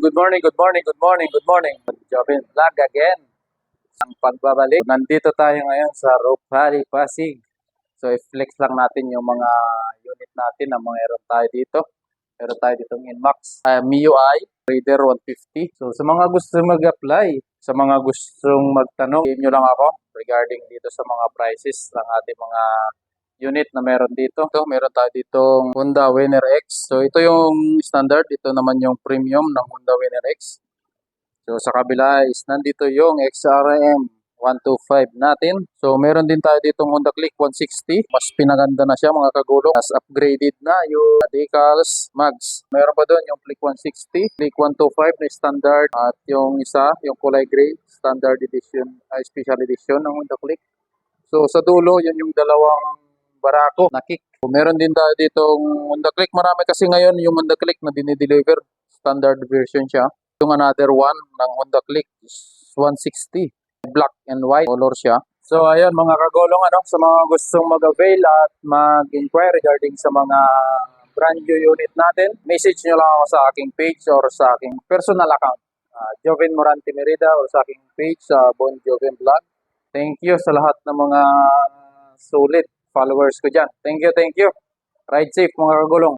Good morning, good morning, good morning, good morning. Jobin Vlog again. Ang pagbabalik. Nandito tayo ngayon sa Rope Valley, Pasig. So, i-flex lang natin yung mga unit natin na meron tayo dito. Meron tayo dito ng Inmax. Uh, MIUI, Raider 150. So, sa mga gusto mag-apply, sa mga gustong magtanong, PM nyo lang ako regarding dito sa mga prices ng ating mga unit na meron dito. Ito, meron tayo ditong Honda Winner X. So, ito yung standard. Ito naman yung premium ng Honda Winner X. So, sa kabila is nandito yung XRM 125 natin. So, meron din tayo ditong Honda Click 160. Mas pinaganda na siya mga kagulong. Mas upgraded na yung decals, mags. Meron pa doon yung Click 160, Click 125 na standard. At yung isa, yung kulay gray, standard edition, ay special edition ng Honda Click. So, sa dulo, yun yung dalawang barako na kick. So, meron din tayo ditong Honda Click. Marami kasi ngayon yung Honda Click na dinideliver. Standard version siya. Yung another one ng Honda Click is 160. Black and white color siya. So, ayun mga kagulong, ano, sa mga gustong mag-avail at mag-inquire regarding sa mga brand new unit natin, message nyo lang ako sa aking page or sa aking personal account. Uh, Joven Morante Merida or sa aking page sa Bon Joven Vlog. Thank you sa lahat ng mga sulit followers ko dyan. Thank you, thank you. Ride safe mga kagulong.